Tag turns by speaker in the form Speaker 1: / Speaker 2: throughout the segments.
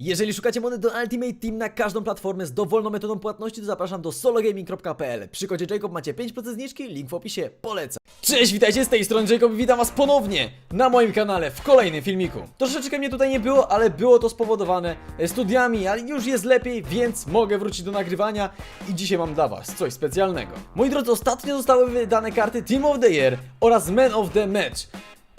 Speaker 1: Jeżeli szukacie monet do Ultimate Team na każdą platformę z dowolną metodą płatności, to zapraszam do sologaming.pl. Przy kodzie Jacob macie 5% zniżki, link w opisie, polecam. Cześć, witajcie z tej strony Jacob i witam was ponownie na moim kanale w kolejnym filmiku. Troszeczkę mnie tutaj nie było, ale było to spowodowane e, studiami, ale już jest lepiej, więc mogę wrócić do nagrywania i dzisiaj mam dla was coś specjalnego. Moi drodzy, ostatnio zostały wydane karty Team of the Year oraz Man of the Match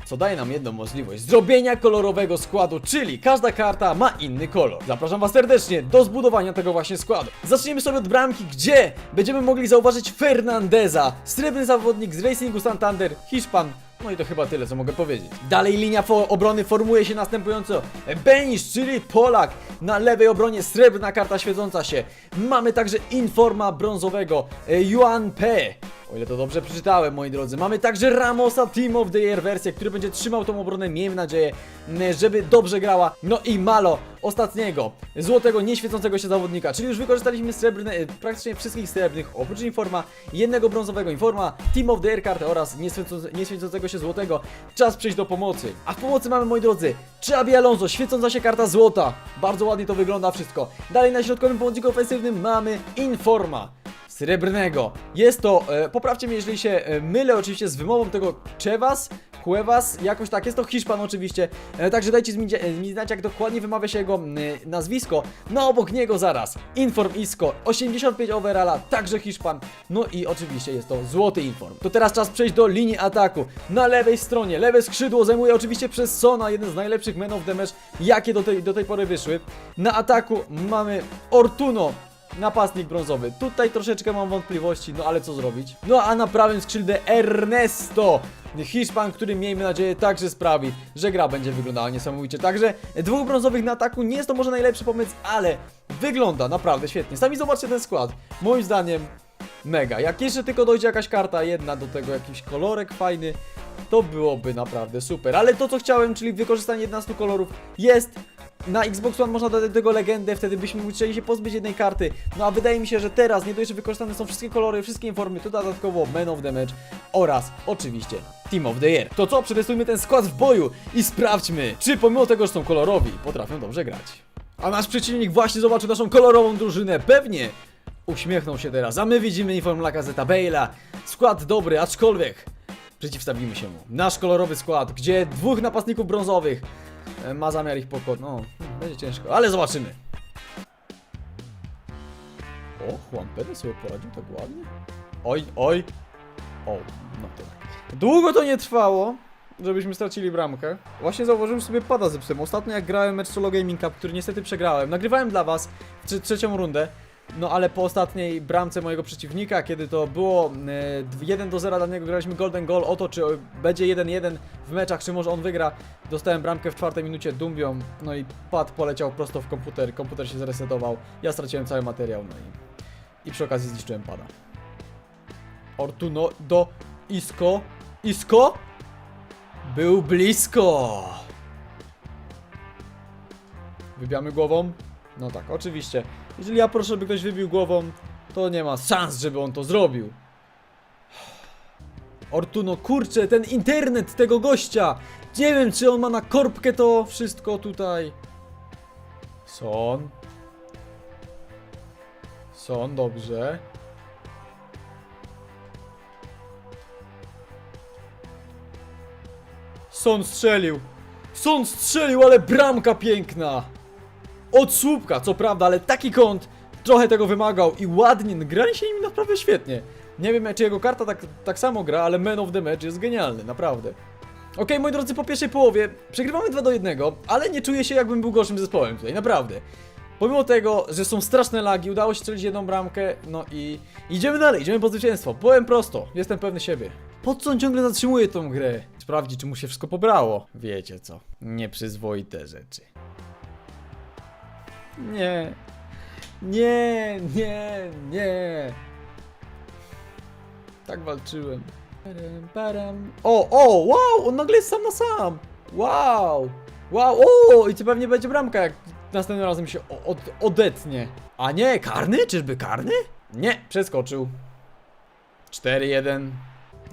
Speaker 1: co daje nam jedną możliwość zrobienia kolorowego składu, czyli każda karta ma inny kolor. Zapraszam Was serdecznie do zbudowania tego właśnie składu. Zaczniemy sobie od bramki, gdzie będziemy mogli zauważyć Fernandeza, srebrny zawodnik z Racingu Santander, Hiszpan. No i to chyba tyle, co mogę powiedzieć. Dalej linia fo obrony formuje się następująco. Benisz, czyli Polak. Na lewej obronie srebrna karta świecąca się. Mamy także Informa brązowego, e, Yuan P. O ile to dobrze przeczytałem, moi drodzy. Mamy także Ramosa Team of the Year wersję, który będzie trzymał tą obronę, miejmy nadzieję, żeby dobrze grała. No i Malo, ostatniego, złotego, nieświecącego się zawodnika, czyli już wykorzystaliśmy srebrne, praktycznie wszystkich srebrnych, oprócz Informa, jednego brązowego Informa, Team of the Year kartę oraz nieświecące, nieświecącego się złotego. Czas przejść do pomocy. A w pomocy mamy, moi drodzy, Czabi Alonso, świecąca się karta złota. Bardzo ładnie to wygląda wszystko. Dalej na środkowym pomocniku ofensywnym mamy Informa srebrnego. Jest to, e, poprawcie mnie jeżeli się e, mylę oczywiście z wymową tego Chevas, Cuevas, jakoś tak, jest to Hiszpan oczywiście, e, także dajcie mi, e, znać jak dokładnie wymawia się jego e, nazwisko. No obok niego zaraz, Inform Isco, 85 overalla, także Hiszpan, no i oczywiście jest to złoty Inform. To teraz czas przejść do linii ataku. Na lewej stronie, lewe skrzydło zajmuje oczywiście przez Sona, jeden z najlepszych men of jakie do tej, do tej pory wyszły. Na ataku mamy Ortuno, Napastnik brązowy. Tutaj troszeczkę mam wątpliwości, no ale co zrobić? No a na prawym skrzydle Ernesto. Hiszpan, który miejmy nadzieję także sprawi, że gra będzie wyglądała niesamowicie. Także dwóch brązowych na ataku nie jest to może najlepszy pomysł, ale wygląda naprawdę świetnie. Sami zobaczcie ten skład. Moim zdaniem mega. Jak jeszcze tylko dojdzie jakaś karta jedna do tego, jakiś kolorek fajny, to byłoby naprawdę super. Ale to co chciałem, czyli wykorzystanie 11 kolorów jest na Xbox One można dodać do tego legendę, wtedy byśmy musieli się pozbyć jednej karty. No a wydaje mi się, że teraz nie dość, że wykorzystane są wszystkie kolory, wszystkie informy, to dodatkowo Man of the Match oraz oczywiście Team of the Year. To co, przetestujmy ten skład w boju i sprawdźmy, czy pomimo tego, że są kolorowi, potrafią dobrze grać. A nasz przeciwnik właśnie zobaczył naszą kolorową drużynę, pewnie uśmiechnął się teraz, a my widzimy inform Lacazette Bale'a. Skład dobry, aczkolwiek przeciwstawimy się mu. Nasz kolorowy skład, gdzie dwóch napastników brązowych ma zamiar ich pokonać. No, będzie ciężko, ale zobaczymy. O, Juan Pedro sobie poradził tak ładnie. Oj, oj. O, no tak. Długo to nie trwało, żebyśmy stracili bramkę. Właśnie zauważyłem, że sobie pada zepsułem. Ostatnio jak grałem mecz solo gaming cup, który niestety przegrałem, nagrywałem dla was trze trzecią rundę. No ale po ostatniej bramce mojego przeciwnika, kiedy to było e, 1 do 0 dla niego, graliśmy golden goal o to, czy będzie 1-1 w meczach, czy może on wygra. Dostałem bramkę w czwartej minucie dumbią, no i pad poleciał prosto w komputer, komputer się zresetował. Ja straciłem cały materiał, no i, i przy okazji zniszczyłem pada. Ortuno do Isco. Isco? Był blisko. Wybijamy głową? No tak, oczywiście. Jeżeli ja proszę, by ktoś wybił głową, to nie ma szans, żeby on to zrobił. Ortuno, kurczę, ten internet tego gościa! Nie wiem, czy on ma na korbkę to wszystko tutaj. Son. Son, dobrze. Son strzelił. Son strzelił, ale bramka piękna. Od słupka, co prawda, ale taki kąt trochę tego wymagał i ładnie, grali się nim naprawdę świetnie. Nie wiem, czy jego karta tak, tak samo gra, ale Man of the Match jest genialny, naprawdę. Okej, moi drodzy, po pierwszej połowie przegrywamy 2 do 1, ale nie czuję się jakbym był gorszym zespołem tutaj, naprawdę. Pomimo tego, że są straszne lagi, udało się strzelić jedną bramkę, no i idziemy dalej, idziemy po zwycięstwo. Powiem prosto, jestem pewny siebie. Po co on ciągle zatrzymuje tą grę? Sprawdzi, czy mu się wszystko pobrało. Wiecie co, nieprzyzwoite rzeczy. Nie. Nie, nie, nie. Tak walczyłem. Param, param. O, o, wow, on nagle jest sam na sam. Wow. Wow, o, i to pewnie będzie bramka, jak następnym razem się od, odetnie. A nie, karny? Czyżby karny? Nie, przeskoczył. 4-1.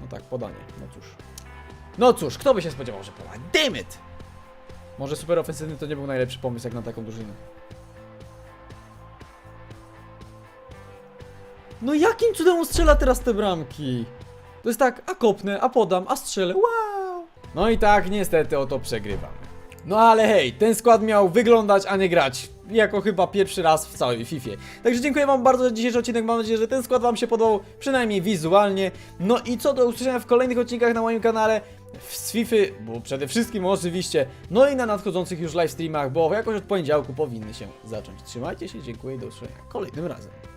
Speaker 1: No tak, podanie. No cóż. No cóż, kto by się spodziewał, że pola. Damn it! Może super ofensywny to nie był najlepszy pomysł jak na taką drużynę. No jakim cudem on strzela teraz te bramki? To jest tak, a kopnę, a podam, a strzelę, wow! No i tak niestety oto przegrywamy. No ale hej, ten skład miał wyglądać, a nie grać. Jako chyba pierwszy raz w całej FIFA. Także dziękuję wam bardzo za dzisiejszy odcinek. Mam nadzieję, że ten skład wam się podobał, przynajmniej wizualnie. No i co do usłyszenia w kolejnych odcinkach na moim kanale z FIFA, bo przede wszystkim oczywiście, no i na nadchodzących już live streamach, bo jakoś od poniedziałku powinny się zacząć. Trzymajcie się, dziękuję i do usłyszenia kolejnym razem.